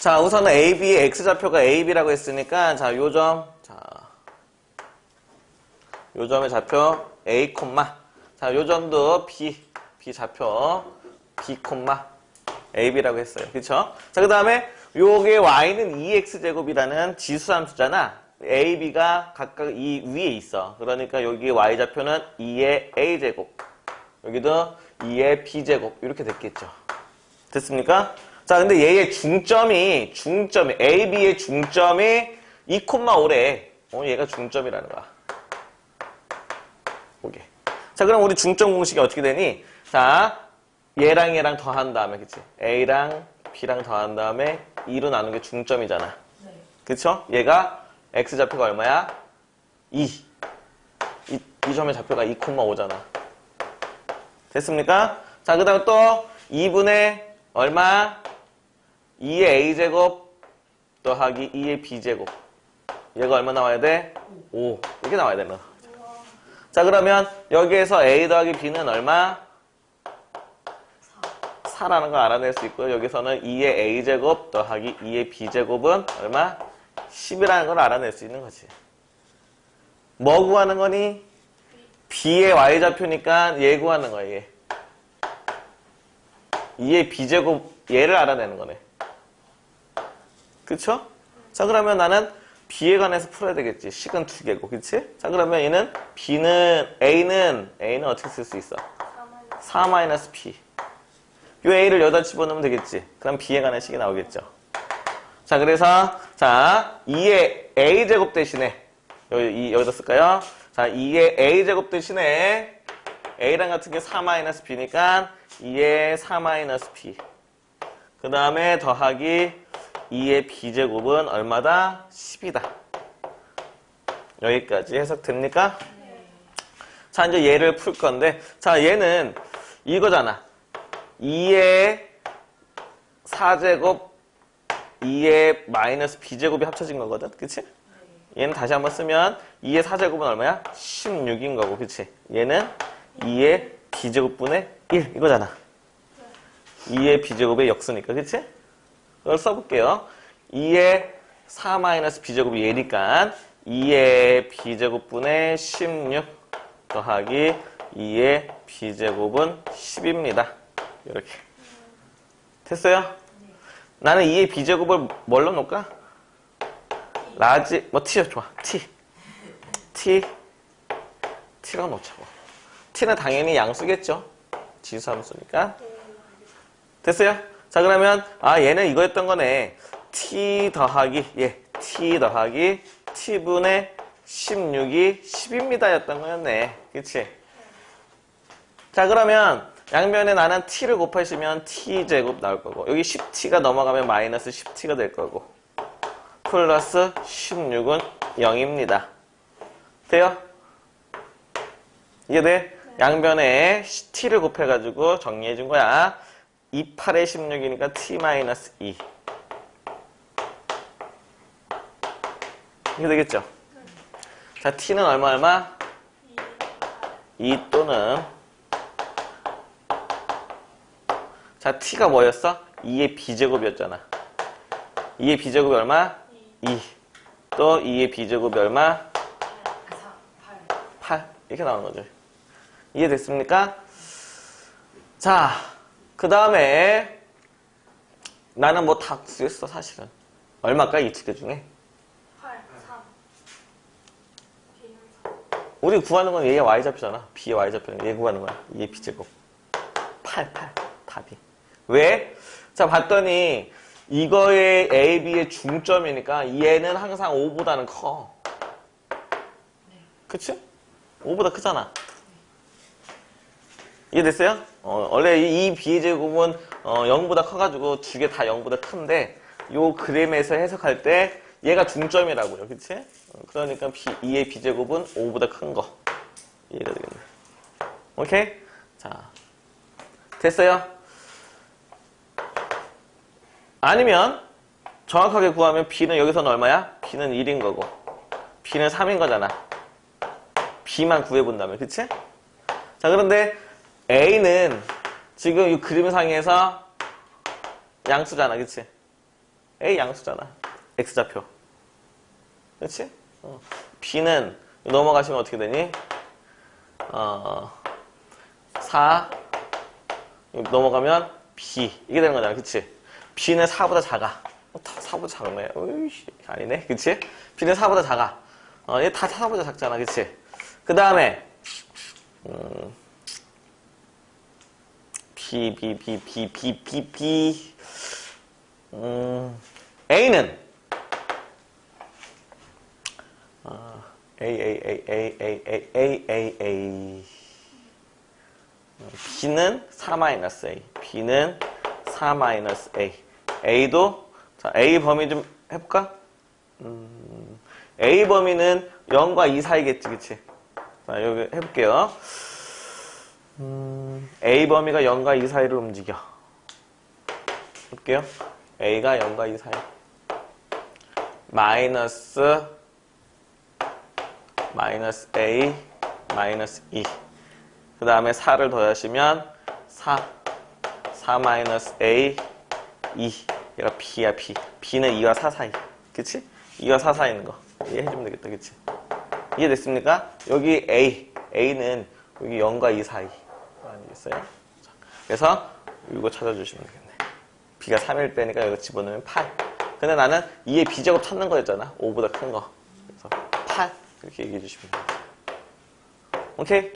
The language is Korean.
자, 우선은 AB, X좌표가 AB라고 했으니까, 자, 요 점, 자, 요 점의 좌표 A, 자, 요 점도 B, B 좌표 B, AB라고 했어요. 그쵸? 자, 그 다음에 요게 Y는 2X제곱이라는 지수함수잖아. AB가 각각 이 위에 있어. 그러니까 여기 Y좌표는 2의 A제곱. 여기도 2의 B제곱. 이렇게 됐겠죠. 됐습니까? 자, 근데 얘의 중점이, 중점이, AB의 중점이 2,5래. 어, 얘가 중점이라는 거야. 오게. 자, 그럼 우리 중점 공식이 어떻게 되니? 자, 얘랑 얘랑 더한 다음에, 그치? A랑 B랑 더한 다음에 2로 나눈 게 중점이잖아. 네. 그쵸? 얘가 X좌표가 얼마야? 2. 이, 이 점의 좌표가 2,5잖아. 됐습니까? 자, 그 다음 또 2분의 얼마? 2의 A제곱 더하기 2의 B제곱. 얘가 얼마 나와야 돼? 5. 이렇게 나와야 거. 자, 그러면 여기에서 A 더하기 B는 얼마? 4라는 걸 알아낼 수 있고요. 여기서는 2의 A제곱 더하기 2의 B제곱은 얼마? 10이라는 걸 알아낼 수 있는 거지. 뭐 구하는 거니? B의 Y좌표니까 얘 구하는 거야, 얘. 2의 B제곱 얘를 알아내는 거네. 그쵸? 자, 그러면 나는 B에 관해서 풀어야 되겠지. 식은 두 개고, 그치? 자, 그러면 얘는 B는, A는, A는 어떻게 쓸 수 있어? 4-P. 요 A를 여기다 집어넣으면 되겠지. 그럼 B에 관한 식이 나오겠죠. 자, 그래서, 자, 2의 A제곱 대신에, 여기, 여기다 쓸까요? 자, 2의 A제곱 대신에, A랑 같은 게 4-B니까, 2의 4-P. 그 다음에 더하기 2의 B제곱은 얼마다? 10이다. 여기까지 해석됩니까? 자, 이제 얘를 풀 건데, 자, 얘는 이거잖아. 2의 4제곱, 2의 마이너스 B제곱이 합쳐진 거거든. 그치? 얘는 다시 한번 쓰면 2의 4제곱은 얼마야? 16인 거고, 그치? 얘는 2의 B제곱분의 1 이거잖아. 2의 B제곱의 역수니까, 그치? 그걸 써볼게요. 2의 4-B제곱이 얘니까 2의 B제곱분의 16 더하기 2의 B제곱은 10입니다. 이렇게. 됐어요? 나는 2의 B제곱을 뭘로 놓을까? 라지, 뭐 T요, 좋아. T. T. T로 놓자고. T는 당연히 양수겠죠? 지수함수니까. 됐어요? 자, 그러면, 아, 얘는 이거였던 거네. T 더하기, 예, T 더하기 T분의 16이 10입니다 였던 거였네. 그치? 자, 그러면, 양면에 나는 t를 곱하시면 t제곱 나올 거고 여기 10t가 넘어가면 마이너스 10t가 될 거고 플러스 16은 0입니다. 돼요? 이게 돼? 양변에 t를 곱해가지고 정리해 준 거야. 2, 8에 16이니까 t 마이너스 2. 이게 되겠죠? 자, t는 얼마 얼마? 2 또는 자, t가 뭐였어? 2의 b제곱이었잖아. 2의 b제곱이 얼마? 2. 또 2의 b제곱이 얼마? 8. 이렇게 나오는 거죠. 이해됐습니까? 자, 그 다음에 나는 뭐다 구했어, 사실은. 얼마까, 이두개 중에? 8, 3. B는 3. 우리 구하는 건 얘의 y좌표잖아. b의 y좌표는 얘 구하는 거야. 2의 b제곱. 8, 8. 답이. 왜? 자, 봤더니 이거의 A, B의 중점이니까 얘는 항상 5보다는 커. 그치? 5보다 크잖아. 이해됐어요? 어, 원래 이 B의 제곱은 어, 0보다 커가지고 두 개 다 0보다 큰데 요 그림에서 해석할 때 얘가 중점이라고요. 그치? 어, 그러니까 B, 2의 B제곱은 5보다 큰 거. 이해가 되겠네. 오케이? 자, 됐어요? 아니면 정확하게 구하면 B는 여기서는 얼마야? B는 1인 거고 B는 3인 거잖아. B만 구해본다면 그치? 자 그런데 A는 지금 이 그림상에서 양수잖아 그치? A 양수잖아. X좌표. 그렇지? 어. B는 넘어가시면 어떻게 되니? 어, 4 넘어가면 B 이게 되는 거잖아. 그치? B는 4보다 작아. 어, 다 4보다 작네. 으이씨, 아니네. 그치? B는 4보다 작아. 어, 얘다 4보다 작잖아. 그치? 그 다음에 음, B, B, B, B, B, B, B. 음, A는 아, A, A, A, A, A, A, A, A, A. B는 4-A. B는 4-A. A도, 자, A 범위 좀 해볼까? 음, A 범위는 0과 2 사이겠지, 그치? 자, 여기 해볼게요. 음, A 범위가 0과 2 사이를 움직여. 볼게요. A가 0과 2 사이. 마이너스, 마이너스 A, 마이너스 2. 그 다음에 4를 더하시면 4, 4 마이너스 A, 2. 얘가 B야, B. B는 2와 4 사이. 그치? 2와 4 사이 있는 거. 이해해주면 되겠다, 그치? 이해됐습니까? 여기 A, A는 여기 0과 2 사이. 아니겠어요? 자, 그래서 이거 찾아주시면 되겠네. B가 3일 때니까 이거 집어넣으면 8. 근데 나는 2의 B제곱 찾는 거였잖아. 5보다 큰 거. 그래서 8. 이렇게 얘기해 주시면 돼요. 오케이?